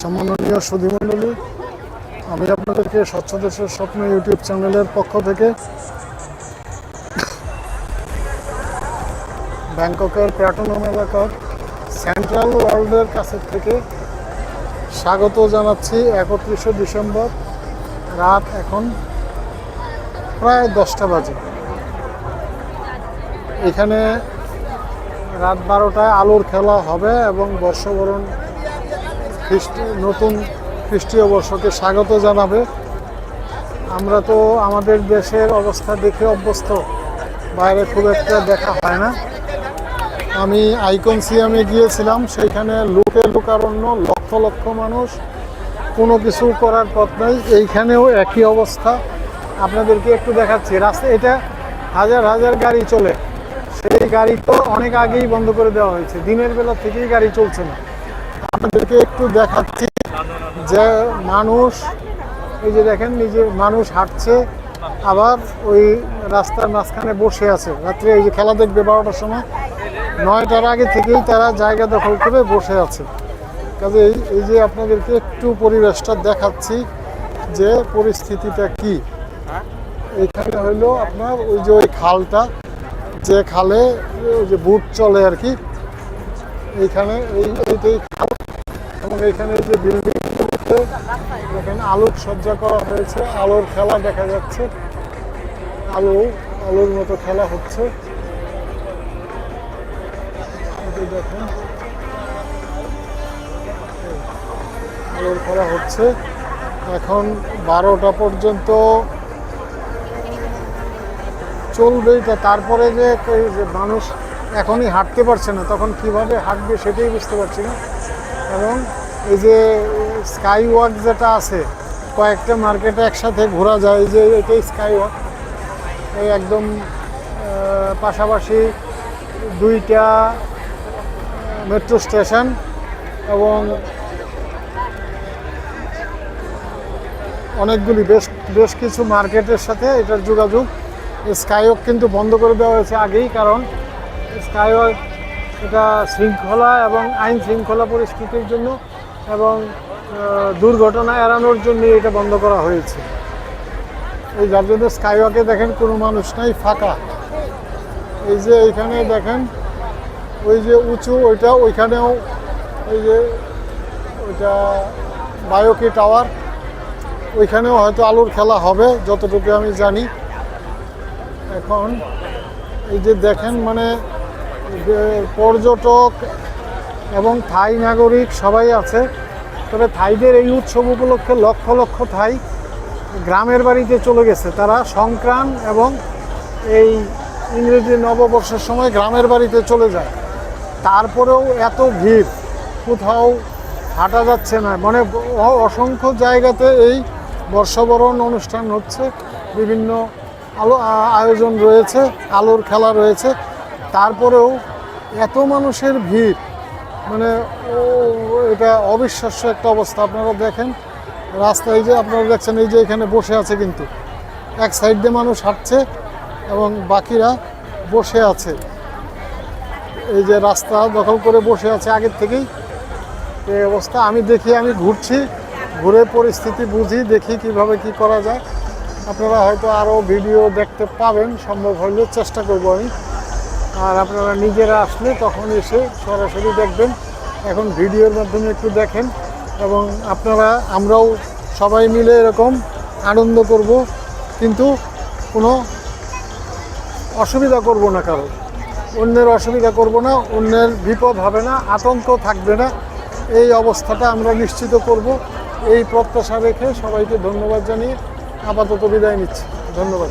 সম্মাননীয় সুধীমণ্ডলী, আমি আপনাদেরকে স্বচ্ছ দেশের স্বপ্ন ইউটিউব চ্যানেলের পক্ষ থেকে ব্যাংককের প্যাটনম এলাকার সেন্ট্রাল ওয়ার্ল্ডের কাছে থেকে স্বাগত জানাচ্ছি একত্রিশে ডিসেম্বর রাত এখন প্রায় দশটা বাজে। এখানে রাত বারোটায় আলোর খেলা হবে এবং বর্ষবরণ খ্রিস্ট, নতুন খ্রিস্টীয় বর্ষকে স্বাগত জানাবে। আমরা তো আমাদের দেশের অবস্থা দেখে অভ্যস্ত। বাইরে খুব একটা দেখা হয় না। আমি আইকন সিয়ামে গিয়েছিলাম, সেইখানে লোকে লোকারণ্য, লক্ষ লক্ষ মানুষ, কোনো কিছু করার পথ নাই। এইখানেও একই অবস্থা। আপনাদেরকে একটু দেখাচ্ছি, রাস্তা, এটা হাজার হাজার গাড়ি চলে। সেই গাড়ি তো অনেক আগেই বন্ধ করে দেওয়া হয়েছে। দিনের বেলা থেকেই গাড়ি চলছে না। আপনাদেরকে একটু দেখাচ্ছি যে মানুষ, এই যে দেখেন নিজে মানুষ হাঁটছে, আবার ওই রাস্তার মাঝখানে বসে আছে। রাত্রে এই যে খেলা দেখবে বারোটার সময়, নয়টার আগে থেকেই তারা জায়গা দখল করে বসে আছে। কাজে এই এই যে আপনাদেরকে একটু পরিবেশটা দেখাচ্ছি যে পরিস্থিতিটা কি। এইখানে হইল আপনার ওই যে ওই খালটা, যে খালে ওই যে বুট চলে আর কি এইখানে এই এইটাই এবং এইখানে যে বিল্ডিং এখানে আলোক সজ্জা করা হয়েছে, আলোর খেলা দেখা যাচ্ছে। আলো, আলোর মতো খেলা হচ্ছে। দেখুন, আলোর খেলা হচ্ছে। এখন বারোটা পর্যন্ত চলবেই তারপরে যে মানুষ এখনই হাঁটতে পারছে না, তখন কীভাবে হাঁটবে সেটাই বুঝতে পারছি না। এবং এই যে স্কাই ওয়াক যেটা আছে, কয়েকটা মার্কেটে একসাথে ঘোরা যায় যে এটাই স্কাই ওয়াক এই একদম পাশাপাশি দুইটা মেট্রো স্টেশন এবং অনেকগুলি, বেশ বেশ কিছু মার্কেটের সাথে এটার যোগাযোগ। স্কাইওয়াক কিন্তু বন্ধ করে দেওয়া হয়েছে আগেই, কারণ স্কাইওয়াক এটা শৃঙ্খলা এবং আইন শৃঙ্খলা পরিস্থিতির জন্য এবং দুর্ঘটনা এড়ানোর জন্য এটা বন্ধ করা হয়েছে। এই যার জন্য স্কাইওয়াকে দেখেন কোনো মানুষ নাই, ফাঁকা। এই যে এইখানে দেখেন, ওই যে উঁচু, ওইটা ওইখানেও ওই যে ওইটা বায়োকি টাওয়ার, ওইখানেও হয়তো আলুর খেলা হবে, যতটুকু আমি জানি। এখন এই যে দেখেন মানে পর্যটক এবং থাই নাগরিক সবাই আছে। তবে থাইদের এই উৎসব উপলক্ষে লক্ষ লক্ষ থাই গ্রামের বাড়িতে চলে গেছে। তারা সংক্রাম এবং এই ইংরেজি নববর্ষের সময় গ্রামের বাড়িতে চলে যায়। তারপরেও এত ভিড়, কোথাও হাঁটা যাচ্ছে না। মানে অসংখ্য জায়গাতে এই বর্ষবরণ অনুষ্ঠান হচ্ছে। বিভিন্ন আলো আয়োজন রয়েছে, আলোর খেলা রয়েছে। তারপরেও এত মানুষের ভিড় মানে ও এটা অবিশ্বাস্য একটা অবস্থা। আপনারা দেখেন রাস্তায় যে আপনারা দেখছেন, এই যে এখানে বসে আছে কিন্তু। এক সাইড দিয়ে মানুষ হাঁটছে এবং বাকিরা বসে আছে। এই যে রাস্তা দখল করে বসে আছে আগের থেকেই। এই অবস্থা, আমি দেখি, আমি ঘুরছি, ঘুরে পরিস্থিতি বুঝি, দেখি কীভাবে কি করা যায়। আপনারা হয়তো আরও ভিডিও দেখতে পাবেন, সম্ভব হলে চেষ্টা করব আমি। আর আপনারা নিজেরা আসলে তখন এসে সরাসরি দেখবেন। এখন ভিডিওর মাধ্যমে একটু দেখেন এবং আপনারা, আমরাও সবাই মিলে এরকম আনন্দ করব। কিন্তু কোনো অসুবিধা করব না কারও। অন্যের অসুবিধা করব না, অন্যের বিপদ হবে না, আতঙ্ক থাকবে না। এই অবস্থাটা আমরা নিশ্চিত করব। এই প্রত্যাশা রেখে সবাইকে ধন্যবাদ জানিয়ে আপাতত বিদায় নিচ্ছি। ধন্যবাদ।